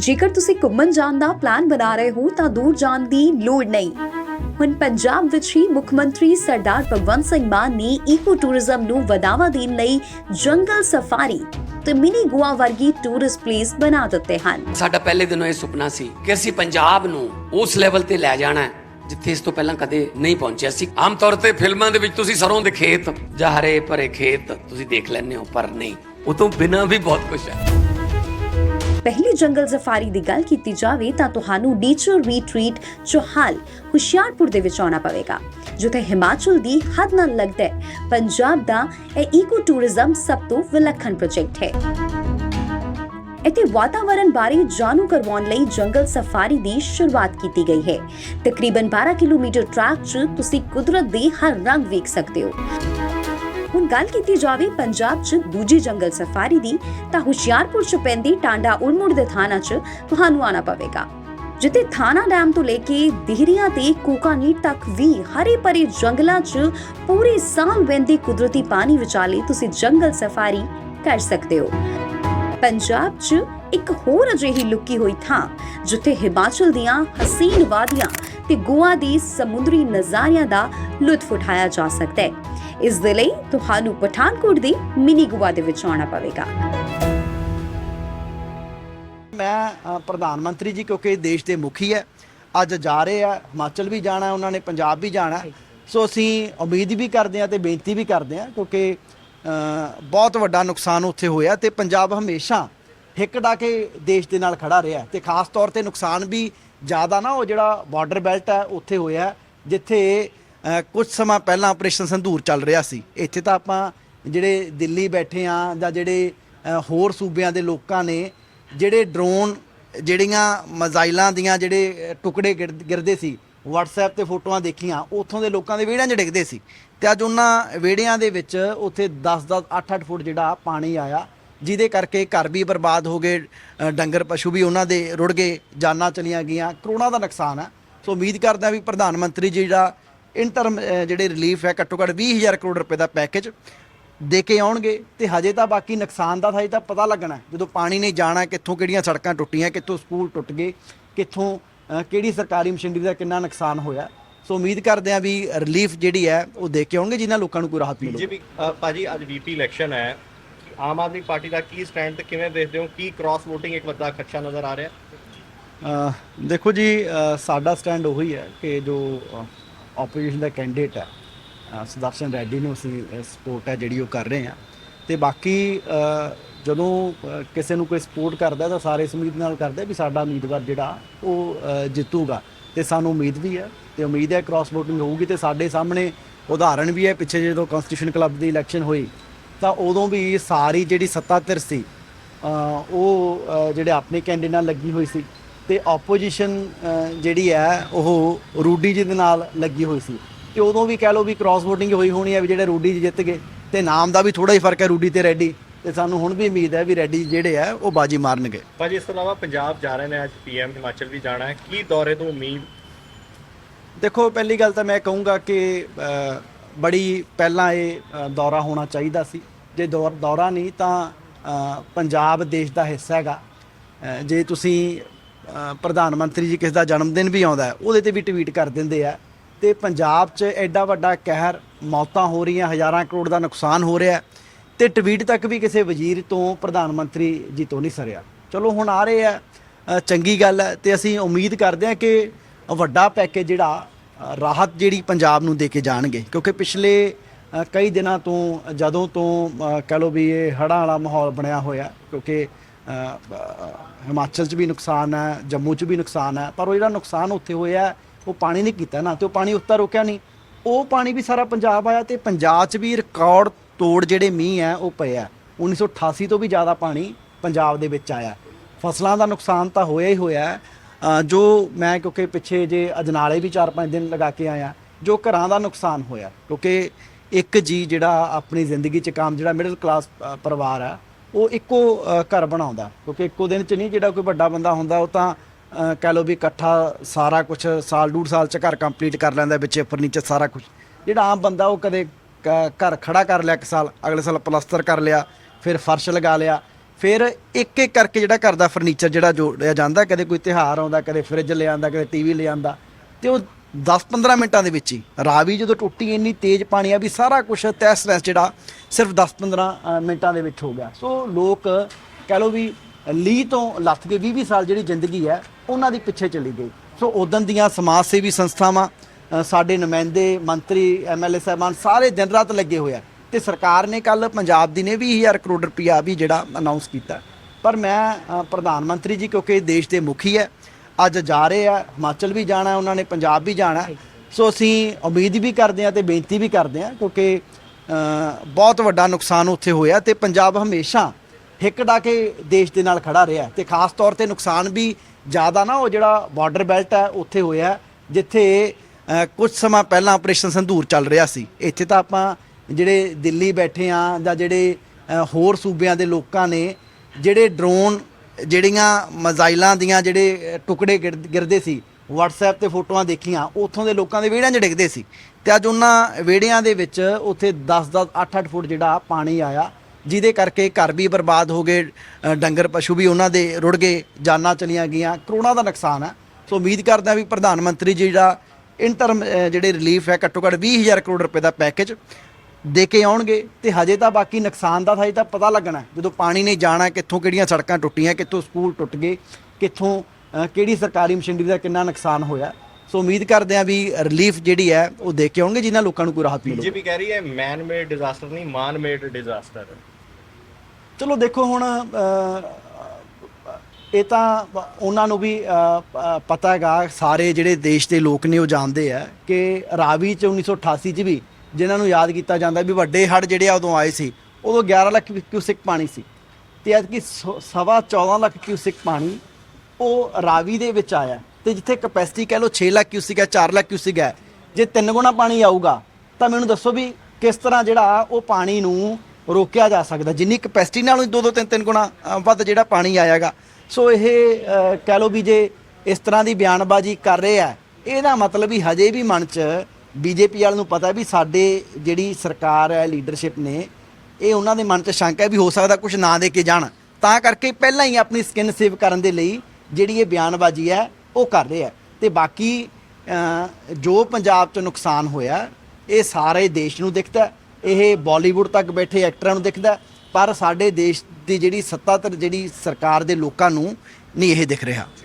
ਜੇਕਰ ਤੁਸੀਂ ਘੁੰਮਣ ਜਾਣ ਦਾ ਪਲਾਨ ਬਣਾ ਰਹੇ ਹੋ, ਤਾਂ ਦੂਰ ਜਾਣ ਦੀ ਲੋੜ ਨਹੀਂ। ਹੁਣ ਪੰਜਾਬ ਵਿੱਚ ਹੀ ਮੁੱਖ ਮੰਤਰੀ ਸਰਦਾਰ ਭਗਵੰਤ ਸਿੰਘ ਮਾਨ ਨੇ ਈਕੋ ਟੂਰਿਜ਼ਮ ਨੂੰ ਵਧਾਵਾ ਦੇਣ ਲਈ ਜੰਗਲ ਸਫਾਰੀ ਤੇ ਮਿਨੀ ਗੋਆ ਵਰਗੀ ਟੂਰਿਸਟ ਪਲੇਸ ਬਣਾ ਦਿੱਤੇ ਹਨ। ਸਾਡਾ ਪਹਿਲੇ ਦਿਨੋਂ ਇਹ ਸੁਪਨਾ ਸੀ ਕਿ ਅਸੀਂ ਪੰਜਾਬ ਨੂੰ ਉਸ ਲੈਵਲ ਤੇ ਲੈ ਜਾਣਾ ਹੈ, ਜਿੱਥੇ ਇਸ ਤੋਂ ਪਹਿਲਾਂ ਕਦੇ ਨਹੀਂ ਪਹੁੰਚਿਆ ਸੀ। ਆਮ ਤੌਰ ਤੇ ਫਿਲਮਾਂ ਦੇ ਵਿੱਚ ਤੁਸੀਂ ਸਰੋਂ ਦੇ ਖੇਤ ਜਾਂ ਹਰੇ ਭਰੇ ਖੇਤ ਤੁਸੀਂ ਦੇਖ ਲੈਂਦੇ ਹੋ, ਪਰ ਨਹੀਂ ਉਹ ਤੋਂ ਬਿਨਾਂ ਵੀ ਬਹੁਤ ਕੁਝ ਹੈ। ਪਹਿਲੀ ਜੰਗਲ ਸਫਾਰੀ ਦੀ ਗੱਲ ਕੀਤੀ ਜਾਵੇ ਤਾਂ ਤੁਹਾਨੂੰ ਨੇਚਰ ਰੀਟਰੀਟ ਚੋਹਾਲ, ਹੁਸ਼ਿਆਰਪੁਰ ਦੇ ਵਿੱਚ ਆਉਣਾ ਪਵੇਗਾ, ਜਿੱਥੇ ਹਿਮਾਚਲ ਦੀ ਹੱਦ ਨਾਲ ਲੱਗਦਾ ਹੈ। ਪੰਜਾਬ ਦਾ ਇਹ ਈਕੋ ਟੂਰਿਜ਼ਮ ਸਭ ਤੋਂ ਵਿਲੱਖਣ ਪ੍ਰੋਜੈਕਟ ਹੈ। ਇੱਥੇ ਵਾਤਾਵਰਣ ਬਾਰੇ ਜਾਣੂ ਕਰਵਾਉਣ ਲਈ ਜੰਗਲ ਸਫਾਰੀ ਦੀ ਸ਼ੁਰੂਆਤ ਕੀਤੀ ਗਈ ਹੈ। ਤਕਰੀਬਨ 12 ਕਿਲੋਮੀਟਰ ਟਰੈਕ 'ਚ ਤੁਸੀਂ ਕੁਦਰਤ ਦੇ ਹਰ ਰੰਗ ਵੇਖ ਸਕਦੇ ਹੋ। ਹੁਣ ਗੱਲ ਕੀਤੀ ਜਾਵੇ ਪੰਜਾਬ 'ਚ ਦੂਜੀ ਜੰਗਲ ਸਫਾਰੀ ਦੀ, ਤਾਂ ਹੁਸ਼ਿਆਰਪੁਰ 'ਚ ਪੈਂਦੀ ਟਾਂਡਾ ਉੜਮੁੜ ਦੇ ਥਾਣਾ 'ਚ ਤੁਹਾਨੂੰ ਆਣਾ ਪਵੇਗਾ। ਜਿੱਥੇ ਥਾਣਾ ਡੈਮ ਤੋਂ ਲੈ ਕੇ ਦਿਹਰੀਆਂ ਤੇ ਕੋਕਾਨੀਟ ਤੱਕ ਵੀ ਹਰੇ ਭਰੇ ਜੰਗਲਾਂ 'ਚ ਪੂਰੇ ਸਾਲ ਵਹਿੰਦੇ ਕੁਦਰਤੀ ਪਾਣੀ ਵਿਚਾਲੇ ਤੁਸੀਂ ਜੰਗਲ ਸਫਾਰੀ ਕਰ ਸਕਦੇ ਹੋ। ਪੰਜਾਬ 'ਚ ਇੱਕ ਹੋਰ ਅਜਿਹੀ ਲੁਕੀ ਹੋਈ ਥਾਂ, ਜਿੱਥੇ ਹਿਮਾਚਲ ਦੀਆਂ ਹਸੀਨ ਵਾਦੀਆਂ ਤੇ ਗੋਆ ਦੇ ਸਮੁੰਦਰੀ ਨਜ਼ਾਰਿਆਂ ਦਾ ਲੁਤਫ ਉਠਾਇਆ ਜਾ ਸਕਦਾ ਹੈ। ਇਸ ਦੇ ਲਈ ਤੁਹਾਨੂੰ ਪਠਾਨਕੋਟ ਦੀ ਮਿਨੀ ਗੋਆ ਦੇ ਵਿੱਚ ਆਉਣਾ ਪਵੇਗਾ ਮੈਂ ਪ੍ਰਧਾਨ ਮੰਤਰੀ ਜੀ ਕਿਉਂਕਿ ਦੇਸ਼ ਦੇ ਮੁਖੀ ਹੈ ਅੱਜ ਜਾ ਰਹੇ ਆ ਹਿਮਾਚਲ ਵੀ ਜਾਣਾ ਉਹਨਾਂ ਨੇ ਪੰਜਾਬ ਵੀ ਜਾਣਾ। ਸੋ ਅਸੀਂ ਉਮੀਦ ਵੀ ਕਰਦੇ ਆ ਤੇ ਬੇਨਤੀ ਵੀ ਕਰਦੇ ਆ ਕਿਉਂਕਿ ਬਹੁਤ ਵੱਡਾ ਨੁਕਸਾਨ ਉੱਥੇ ਹੋਇਆ ਤੇ ਪੰਜਾਬ ਹਮੇਸ਼ਾ ਹਿੱਕ ਡਾ ਕੇ ਦੇਸ਼ ਦੇ ਨਾਲ ਖੜਾ ਰਿਹਾ ਤੇ ਖਾਸ ਤੌਰ ਤੇ ਨੁਕਸਾਨ ਵੀ ਜ਼ਿਆਦਾ ਨਾ ਉਹ ਜਿਹੜਾ ਬਾਰਡਰ ਬੈਲਟ ਹੈ ਉੱਥੇ ਹੋਇਆ ਜਿੱਥੇ ਕੁਝ ਸਮਾਂ ਪਹਿਲਾਂ ਆਪਰੇਸ਼ਨ ਸੰਧੂਰ ਚੱਲ ਰਿਹਾ ਸੀ। ਇੱਥੇ ਤਾਂ ਆਪਾਂ ਜਿਹੜੇ ਦਿੱਲੀ ਬੈਠੇ ਆ ਜਾਂ ਜਿਹੜੇ ਹੋਰ ਸੂਬਿਆਂ ਦੇ ਲੋਕਾਂ ਨੇ, ਜਿਹੜੇ ਡਰੋਨ ਜਿਹੜੀਆਂ ਮਜ਼ਾਈਲਾਂ ਦੀਆਂ ਜਿਹੜੇ ਟੁਕੜੇ ਗਿਰ- ਗਿਰਦੇ ਸੀ, WhatsApp ਤੇ ਫੋਟੋਆਂ ਦੇਖੀਆਂ, ਉੱਥੋਂ ਦੇ ਲੋਕਾਂ ਦੇ ਵਿਹੜਿਆਂ 'ਚ ਡਿੱਗਦੇ ਸੀ। ਤੇ ਅੱਜ ਉਹਨਾਂ ਵਿਹੜਿਆਂ ਦੇ ਵਿੱਚ ਉੱਥੇ 10-10 8-8 ਫੁੱਟ ਜਿਹੜਾ ਪਾਣੀ ਆਇਆ, ਜਿਹਦੇ ਕਰਕੇ ਘਰ ਵੀ ਬਰਬਾਦ ਹੋ ਗਏ ਡੰਗਰ ਪਸ਼ੂ ਵੀ ਉਹਨਾਂ ਦੇ ਰੁੜ ਗਏ, ਜਾਨਾਂ ਚਲੀਆਂ ਗਈਆਂ। ਕਰੋੜਾਂ ਦਾ ਨੁਕਸਾਨ ਹੈ ਸੋ ਉਮੀਦ ਕਰਦਾ ਵੀ ਪ੍ਰਧਾਨ ਮੰਤਰੀ ਜੀ ਜਿਹੜਾ ਇੰਟਰਮ ਜਿਹੜੇ ਰਿਲੀਫ ਹੈ ਘੱਟੋ ਘੱਟ 20000 ਕਰੋੜ ਰੁਪਏ ਦਾ ਪੈਕੇਜ ਦੇ ਕੇ ਆਉਣਗੇ ਤੇ ਹਜੇ ਤਾਂ ਬਾਕੀ ਨੁਕਸਾਨ ਦਾ ਹਜੇ ਤਾਂ ਪਤਾ ਲੱਗਣਾ। ਜਦੋਂ ਪਾਣੀ ਨੇ ਜਾਣਾ ਕਿੱਥੋਂ ਕਿਹੜੀਆਂ ਸੜਕਾਂ ਟੁੱਟੀਆਂ ਕਿੱਥੋਂ ਸਕੂਲ ਟੁੱਟ ਗਏ ਕਿੱਥੋਂ ਕਿਹੜੀ ਸਰਕਾਰੀ ਮਸ਼ੀਨਰੀ ਦਾ ਕਿੰਨਾ ਨੁਕਸਾਨ ਹੋਇਆ। ਸੋ ਉਮੀਦ ਕਰਦੇ ਹਾਂ ਵੀ ਰਿਲੀਫ ਜਿਹੜੀ ਹੈ ਉਹ ਦੇ ਕੇ ਆਉਣਗੇ ਜਿਨ੍ਹਾਂ ਲੋਕਾਂ ਨੂੰ ਕੋਈ ਰਾਹਤ ਮਿਲੂਗੀ। ਬੀਜੇਪੀ ਭਾਜੀ ਅੱਜ ਵੀਪੀ ਇਲੈਕਸ਼ਨ ਹੈ। ਆਮ ਆਦਮੀ ਪਾਰਟੀ ਦਾ ਕੀ ਸਟੈਂਡ ਤੇ ਕਿਵੇਂ ਦੇਖਦੇ ਹੋ? ਕੀ ਕ੍ਰਾਸ VOTING ਇੱਕ ਵੱਡਾ ਖਦਸ਼ਾ ਨਜ਼ਰ ਆ ਰਿਹਾ? ਦੇਖੋ ਜੀ ਸਾਡਾ ਸਟੈਂਡ ਉਹੀ ਹੈ ਕਿ ਜੋ ਆਪੋਜੀਸ਼ਨ ਦਾ ਕੈਂਡੀਡੇਟ ਹੈ ਸੁਦਰਸ਼ਨ ਰੈਡੀ ਨੂੰ ਅਸੀਂ ਸਪੋਰਟ ਹੈ ਜਿਹੜੀ ਉਹ ਕਰ ਰਹੇ ਹਾਂ। ਤੇ ਬਾਕੀ ਜਦੋਂ ਕਿਸੇ ਨੂੰ ਕੋਈ ਸਪੋਰਟ ਕਰਦਾ ਤਾਂ ਸਾਰੇ ਸਮੀਤ ਨਾਲ ਕਰਦੇ ਵੀ ਸਾਡਾ ਉਮੀਦਵਾਰ ਜਿਹੜਾ, ਉਹ ਜਿੱਤੂਗਾ। ਤੇ ਸਾਨੂੰ ਉਮੀਦ ਵੀ ਹੈ, ਤੇ ਉਮੀਦ ਹੈ ਕ੍ਰਾਸ ਵੋਟਿੰਗ ਹੋਊਗੀ ਤੇ ਸਾਡੇ ਸਾਹਮਣੇ ਉਦਾਹਰਣ ਵੀ ਹੈ, ਪਿੱਛੇ ਜਦੋਂ ਕਨਸਟੀਟਿਊਸ਼ਨ ਕਲੱਬ ਦੀ ਇਲੈਕਸ਼ਨ ਹੋਈ, ਤਾਂ ਉਦੋਂ ਵੀ ਸਾਰੀ ਜਿਹੜੀ ਸੱਤਾ ਧਿਰ ਸੀ ਉਹ ਜਿਹੜੇ ਆਪਣੇ ਕੈਂਡੀਡੇਟ ਨਾਲ ਲੱਗੀ ਹੋਈ ਸੀ। ਤੇ ਆਪੋਜੀਸ਼ਨ ਜਿਹੜੀ ਹੈ ਉਹ ਰੂਡੀ ਜੀ ਦੇ ਨਾਲ ਲੱਗੀ ਹੋਈ ਸੀ। ਤੇ ਉਦੋਂ ਵੀ ਕਹਿ ਲਓ ਵੀ ਕ੍ਰਾਸ VOTING ਹੋਈ ਹੋਣੀ ਹੈ ਵੀ ਜਿਹੜੇ ਰੂਡੀ ਜੀ ਜਿੱਤ ਗਏ ਤੇ ਨਾਮ ਦਾ ਵੀ ਥੋੜਾ ਹੀ ਫ਼ਰਕ ਹੈ ਰੂਡੀ ਤੇ ਰੈਡੀ। ਤੇ ਸਾਨੂੰ ਹੁਣ ਵੀ ਉਮੀਦ ਹੈ ਵੀ ਰੈਡੀ ਜਿਹੜੇ ਆ ਉਹ ਬਾਜੀ ਮਾਰਨਗੇ। ਭਾਜੀ ਇਸ ਤੋਂ ਇਲਾਵਾ ਪੰਜਾਬ ਜਾ ਰਹੇ ਨੇ ਅੱਜ ਪੀਐਮ ਹਿਮਾਚਲ ਵੀ ਜਾਣਾ ਹੈ। ਕੀ ਦੌਰੇ ਤੋਂ ਉਮੀਦ? ਦੇਖੋ ਪਹਿਲੀ ਗੱਲ ਤਾਂ ਮੈਂ ਕਹੂੰਗਾ ਕਿ ਬੜੀ ਪਹਿਲਾਂ ਇਹ ਦੌਰਾ ਹੋਣਾ ਚਾਹੀਦਾ ਸੀ। ਜੇ ਦੌਰ ਨਹੀਂ ਤਾਂ ਪੰਜਾਬ ਦੇਸ਼ ਦਾ ਹਿੱਸਾ ਹੈਗਾ। ਜੇ ਤੁਸੀਂ ਪ੍ਰਧਾਨ ਮੰਤਰੀ ਜੀ ਕਿਸ ਦਾ ਜਨਮ ਦਿਨ ਵੀ ਆਉਂਦਾ ਉਹਦੇ ਤੇ ਵੀ ਟਵੀਟ ਕਰ ਦਿੰਦੇ ਆ। ਤੇ ਪੰਜਾਬ 'ਚ ਐਡਾ ਵੱਡਾ ਕਹਿਰ ਮੌਤਾਂ ਹੋ ਰਹੀਆਂ ਹਜ਼ਾਰਾਂ ਕਰੋੜ ਦਾ ਨੁਕਸਾਨ ਹੋ ਰਿਹਾ ਹੈ। ਤੇ ਟਵੀਟ ਤੱਕ ਵੀ ਕਿਸੇ ਵਜ਼ੀਰ ਤੋਂ ਪ੍ਰਧਾਨ ਮੰਤਰੀ ਜੀ ਤੋਂ ਨਹੀਂ ਸਰਿਆ। ਚਲੋ ਹੁਣ ਆ ਰਹੇ ਆ ਚੰਗੀ ਗੱਲ ਹੈ ਤੇ ਅਸੀਂ ਉਮੀਦ ਕਰਦੇ ਹਾਂ ਕਿ ਵੱਡਾ ਪੈਕੇਜ ਜਿਹੜਾ ਰਾਹਤ ਜਿਹੜੀ ਪੰਜਾਬ ਨੂੰ ਦੇ ਕੇ ਜਾਣਗੇ। ਕਿਉਂਕਿ ਪਿਛਲੇ ਕਈ ਦਿਨਾਂ ਤੋਂ ਜਦੋਂ ਤੋਂ ਅ, ਕਹਿ ਲਓ ਵੀ ਇਹ ਹੜ੍ਹਾਂ ਵਾਲਾ ਮਾਹੌਲ ਬਣਿਆ ਹੋਇਆ ਕਿਉਂਕਿ ਹਿਮਾਚਲ 'ਚ ਵੀ ਨੁਕਸਾਨ ਹੈ, ਜੰਮੂ 'ਚ ਵੀ ਨੁਕਸਾਨ ਹੈ, ਪਰ ਉਹ ਜਿਹੜਾ ਨੁਕਸਾਨ ਉੱਥੇ ਹੋਇਆ ਉਹ ਪਾਣੀ ਨੇ ਕੀਤਾ ਨਾ, ਤੇ ਉਹ ਪਾਣੀ ਉੱਤਾ ਰੋਕਿਆ ਨਹੀਂ। ਉਹ ਪਾਣੀ ਵੀ ਸਾਰਾ ਪੰਜਾਬ ਆਇਆ ਤੇ ਪੰਜਾਬ 'ਚ ਵੀ ਰਿਕਾਰਡ ਤੋੜ ਜਿਹੜੇ ਮੀਂਹ ਹੈ, ਉਹ ਪਏ ਆ। 1988 ਤੋਂ ਵੀ ਜ਼ਿਆਦਾ ਪਾਣੀ ਪੰਜਾਬ ਦੇ ਵਿੱਚ ਆਇਆ। ਫਸਲਾਂ ਦਾ ਨੁਕਸਾਨ ਤਾਂ ਹੋਇਆ ਹੀ ਹੋਇਆ ਜੋ ਮੈਂ ਕਿਉਂਕਿ ਪਿੱਛੇ ਜੇ ਅਜਨਾਲੇ ਵੀ 4-5 ਦਿਨ ਲਗਾ ਕੇ ਆਇਆ, ਜੋ ਘਰਾਂ ਦਾ ਨੁਕਸਾਨ ਹੋਇਆ, ਕਿਉਂਕਿ ਇੱਕ ਜੀ ਜਿਹੜਾ ਆਪਣੀ ਜ਼ਿੰਦਗੀ 'ਚ ਕੰਮ ਜਿਹੜਾ ਮਿਡਲ ਕਲਾਸ ਪਰਿਵਾਰ ਆ ਉਹ ਇੱਕੋ ਘਰ ਬਣਾਉਂਦਾ। ਕਿਉਂਕਿ ਇੱਕੋ ਦਿਨ 'ਚ ਨਹੀਂ ਜਿਹੜਾ ਕੋਈ ਵੱਡਾ ਬੰਦਾ ਹੁੰਦਾ, ਉਹ ਤਾਂ ਕਹਿ ਲਓ ਵੀ ਇਕੱਠਾ ਸਾਰਾ ਕੁਝ ਸਾਲ, ਡੂਢ ਸਾਲ 'ਚ ਘਰ ਕੰਪਲੀਟ ਕਰ ਲੈਂਦਾ, ਵਿੱਚ ਫਰਨੀਚਰ ਸਾਰਾ ਕੁਝ ਜਿਹੜਾ ਆਮ ਬੰਦਾ ਉਹ ਕਦੇ, ਕ- ਘਰ ਖੜਾ ਕਰ ਲਿਆ ਇੱਕ ਸਾਲ, ਅਗਲੇ ਸਾਲ ਪਲਸਤਰ ਕਰ ਲਿਆ, ਫਿਰ ਫਰਸ਼ ਲਗਾ ਲਿਆ, ਫਿਰ ਇੱਕ ਇੱਕ ਕਰਕੇ ਜਿਹੜਾ ਘਰ ਦਾ ਫਰਨੀਚਰ ਜਿਹੜਾ ਜੋੜਿਆ ਜਾਂਦਾ, ਕਦੇ ਕੋਈ ਤਿਉਹਾਰ ਆਉਂਦਾ, ਕਦੇ ਫ੍ਰਿਜ ਲੈ ਕਦੇ ਟੀਵੀ ਲੈ ਆਉਂਦਾ, ਤੇ ਉਹ 10-15 ਮਿੰਟਾਂ ਦੇ ਵਿੱਚ ਹੀ। ਰਾਵੀ ਜਦੋਂ ਟੁੱਟੀ ਇੰਨੀ ਤੇਜ਼ ਪਾਣੀ ਆ ਵੀ ਸਾਰਾ ਕੁਝ ਤਹਿਸ ਨਹਿਸ ਜਿਹੜਾ ਸਿਰਫ 10-15 ਮਿੰਟਾਂ ਦੇ ਵਿੱਚ ਹੋ ਗਿਆ। ਸੋ ਲੋਕ ਕਹਿ ਲਓ ਵੀ ਲੀ ਤੋਂ ਲੱਥ ਕੇ 20-20 ਸਾਲ ਜਿਹੜੀ ਜ਼ਿੰਦਗੀ ਹੈ, ਉਹਨਾਂ ਦੀ ਪਿੱਛੇ ਚਲੀ ਗਈ। ਸੋ ਉਦੋਂ ਦੀਆਂ ਸਮਾਜ ਸੇਵੀ ਸੰਸਥਾਵਾਂ ਸਾਡੇ ਨੁਮਾਇੰਦੇ, ਮੰਤਰੀ ਐਮਐਲਏ ਸਾਹਿਬਾਨ ਸਾਰੇ ਦਿਨ ਰਾਤ ਲੱਗੇ ਹੋਏ ਆ ਤੇ ਸਰਕਾਰ ਨੇ ਕੱਲ ਪੰਜਾਬ ਦੀ ਨੇ 20000 ਕਰੋੜ ਰੁਪਇਆ ਵੀ ਜਿਹੜਾ ਅਨਾਉਂਸ ਕੀਤਾ। ਪਰ ਮੈਂ ਪ੍ਰਧਾਨ ਮੰਤਰੀ ਜੀ ਕਿਉਂਕਿ ਦੇਸ਼ ਦੇ ਮੁਖੀ ਹੈ ਅੱਜ ਜਾ ਰਹੇ ਆ ਹਿਮਾਚਲ ਵੀ ਜਾਣਾ ਉਹਨਾਂ ਨੇ ਪੰਜਾਬ ਵੀ ਜਾਣਾ। ਸੋ ਅਸੀਂ ਉਮੀਦ ਵੀ ਕਰਦੇ ਆ ਤੇ ਬੇਨਤੀ ਵੀ ਕਰਦੇ ਆ ਕਿਉਂਕਿ ਬਹੁਤ ਵੱਡਾ ਨੁਕਸਾਨ ਉੱਥੇ ਹੋਇਆ ਤੇ ਪੰਜਾਬ ਹਮੇਸ਼ਾ ਹਿੱਕ ਡਾ ਕੇ ਦੇਸ਼ ਦੇ ਨਾਲ ਖੜਾ ਰਿਹਾ ਤੇ ਖਾਸ ਤੌਰ ਤੇ ਨੁਕਸਾਨ ਵੀ ਜ਼ਿਆਦਾ ਨਾ ਉਹ ਜਿਹੜਾ ਬਾਰਡਰ ਬੈਲਟ ਹੈ ਉੱਥੇ ਹੋਇਆ ਜਿੱਥੇ ਕੁਝ ਸਮਾਂ ਪਹਿਲਾਂ ਆਪਰੇਸ਼ਨ ਸੰਧੂਰ ਚੱਲ ਰਿਹਾ ਸੀ। ਇੱਥੇ ਤਾਂ ਆਪਾਂ ਜਿਹੜੇ ਦਿੱਲੀ ਬੈਠੇ ਆ ਜਾਂ ਜਿਹੜੇ ਹੋਰ ਸੂਬਿਆਂ ਦੇ ਲੋਕਾਂ ਨੇ ਜਿਹੜੇ ਡਰੋਨ ਜਿਹੜੀਆਂ ਮਜ਼ਾਈਲਾਂ ਦੀਆਂ ਜਿਹੜੇ ਟੁਕੜੇ ਗਿਰ- ਗਿਰਦੇ ਸੀ, WhatsApp ਤੇ ਫੋਟੋਆਂ ਦੇਖੀਆਂ, ਉੱਥੋਂ ਦੇ ਲੋਕਾਂ ਦੇ ਵਿਹੜਿਆਂ 'ਚ ਡਿੱਗਦੇ ਸੀ। ਤੇ ਅੱਜ ਉਹਨਾਂ ਵਿਹੜਿਆਂ ਦੇ ਵਿੱਚ ਉੱਥੇ 10-10 8-8 ਫੁੱਟ ਜਿਹੜਾ ਪਾਣੀ ਆਇਆ, ਜਿਹਦੇ ਕਰਕੇ ਘਰ ਵੀ ਬਰਬਾਦ ਹੋ ਗਏ ਡੰਗਰ ਪਸ਼ੂ ਵੀ ਉਹਨਾਂ ਦੇ ਰੁੜ ਗਏ, ਜਾਨਾਂ ਚਲੀਆਂ ਗਈਆਂ। ਕਰੋੜਾਂ ਦਾ ਨੁਕਸਾਨ ਹੈ ਸੋ ਉਮੀਦ ਕਰਦਾ ਵੀ ਪ੍ਰਧਾਨ ਮੰਤਰੀ ਜੀ ਜਿਹੜਾ ਇੰਟਰਮ ਜਿਹੜੇ ਰਿਲੀਫ ਹੈ, ਘੱਟੋ ਘੱਟ 20000 ਕਰੋੜ ਰੁਪਏ ਦਾ ਪੈਕੇਜ ਦੇ ਕੇ ਆਉਣਗੇ ਤੇ ਹਜੇ ਤਾਂ ਬਾਕੀ ਨੁਕਸਾਨ ਦਾ ਹਜੇ ਤਾਂ ਪਤਾ ਲੱਗਣਾ ਜਦੋਂ ਪਾਣੀ ਨੇ ਜਾਣਾ ਕਿੱਥੋਂ ਕਿਹੜੀਆਂ ਸੜਕਾਂ ਟੁੱਟੀਆਂ ਕਿੱਥੋਂ ਸਕੂਲ ਟੁੱਟ ਗਏ ਕਿੱਥੋਂ ਕਿਹੜੀ ਸਰਕਾਰੀ ਮਸ਼ੀਨਰੀ ਦਾ ਕਿੰਨਾ ਨੁਕਸਾਨ ਹੋਇਆ। ਸੋ ਉਮੀਦ ਕਰਦੇ ਹਾਂ ਵੀ ਰਿਲੀਫ ਜਿਹੜੀ ਹੈ ਉਹ ਦੇ ਕੇ ਆਉਣਗੇ ਜਿਨ੍ਹਾਂ ਲੋਕਾਂ ਨੂੰ ਕੋਈ ਰਾਹਤ ਮਿਲੂਗੀ। ਬੀਜੇਪੀ ਕਹਿ ਰਹੀ ਹੈ ਮੈਨ ਮੇਡ ਡਿਜ਼ਾਸਟਰ ਨਹੀਂ ਮਾਨ ਮੇਡ ਡਿਜ਼ਾਸਟਰ ਚਲੋ ਦੇਖੋ ਹੁਣ ਇਹ ਤਾਂ ਉਹਨਾਂ ਨੂੰ ਵੀ ਪਤਾ ਹੈਗਾ ਸਾਰੇ ਜਿਹੜੇ ਦੇਸ਼ ਦੇ ਲੋਕ ਨੇ ਉਹ ਜਾਣਦੇ ਆ ਕਿ ਰਾਵੀ ਚ 1988 ਚ ਵੀ ਜਿਨ੍ਹਾਂ ਨੂੰ ਯਾਦ ਕੀਤਾ ਜਾਂਦਾ ਵੀ ਵੱਡੇ ਹੜ ਜਿਹੜੇ ਆ ਉਦੋਂ ਆਏ ਸੀ, ਉਦੋਂ 11 ਲੱਖ ਕਿਊਸਿਕ ਪਾਣੀ ਸੀ ਤੇ ਐਤਕੀ ਕੀ ਸਵਾ 14 ਲੱਖ ਕਿਊਸਿਕ ਪਾਣੀ ਉਹ ਰਾਵੀ ਦੇ ਵਿੱਚ ਆਇਆ ਤੇ ਜਿੱਥੇ ਕਪੈਸਿਟੀ ਕਹਿ ਲਓ 6 ਲੱਖ ਕਿਊਸਿਕ ਹੈ 4 ਲੱਖ ਕਿਊਸਿਕ ਹੈ, ਜੇ ਤਿੰਨ ਗੁਣਾ ਪਾਣੀ ਆਊਗਾ ਤਾਂ ਮੈਨੂੰ ਦੱਸੋ ਵੀ ਕਿਸ ਤਰ੍ਹਾਂ ਜਿਹੜਾ ਉਹ ਪਾਣੀ ਨੂੰ ਰੋਕਿਆ ਜਾ ਸਕਦਾ, ਜਿੰਨੀ ਕਪੈਸਿਟੀ ਨਾਲੋਂ ਦੋ ਦੋ ਤਿੰਨ ਤਿੰਨ ਗੁਣਾ ਵੱਧ ਜਿਹੜਾ ਪਾਣੀ ਆਏਗਾ ਸੋ ਇਹ ਕਹਿ ਲਓ ਵੀ ਜੇ ਇਸ ਤਰ੍ਹਾਂ ਦੀ ਬਿਆਨਬਾਜ਼ੀ ਕਰ ਰਹੇ ਆ, ਇਹਦਾ ਮਤਲਬ ਵੀ ਹਜੇ ਵੀ ਮਨ 'ਚ ਬੀਜੇਪੀ ਵਾਲ ਨੂੰ ਪਤਾ ਵੀ ਸਾਡੇ ਜਿਹੜੀ ਸਰਕਾਰ ਹੈ ਲੀਡਰਸ਼ਿਪ ਨੇ, ਇਹ ਉਹਨਾਂ ਦੇ ਮਨ 'ਚ ਸ਼ੰਕਾ ਹੈ ਵੀ ਹੋ ਸਕਦਾ ਕੁਝ ਨਾ ਦੇ ਕੇ ਜਾਣ। ਤਾਂ ਕਰਕੇ ਪਹਿਲਾਂ ਹੀ ਆਪਣੀ ਸਕਿਨ ਸੇਵ ਕਰਨ ਦੇ ਲਈ ਜਿਹੜੀ ਇਹ ਬਿਆਨਬਾਜ਼ੀ ਹੈ, ਉਹ ਕਰ ਰਹੇ ਹੈ ਤੇ ਬਾਕੀ ਜੋ ਪੰਜਾਬ 'ਚ ਨੁਕਸਾਨ ਹੋਇਆ, ਇਹ ਸਾਰੇ ਦੇਸ਼ ਨੂੰ ਦਿਖਦਾ ਇਹ ਬਾਲੀਵੁੱਡ ਤੱਕ ਬੈਠੇ ਐਕਟਰਾਂ ਨੂੰ ਦਿਖਦਾ ਪਰ ਸਾਡੇ ਦੇਸ਼ ਦੀ ਜਿਹੜੀ ਸੱਤਾਧਰ ਜਿਹੜੀ ਸਰਕਾਰ ਦੇ ਲੋਕਾਂ ਨੂੰ ਨਹੀਂ ਇਹ ਦਿਖ ਰਿਹਾ।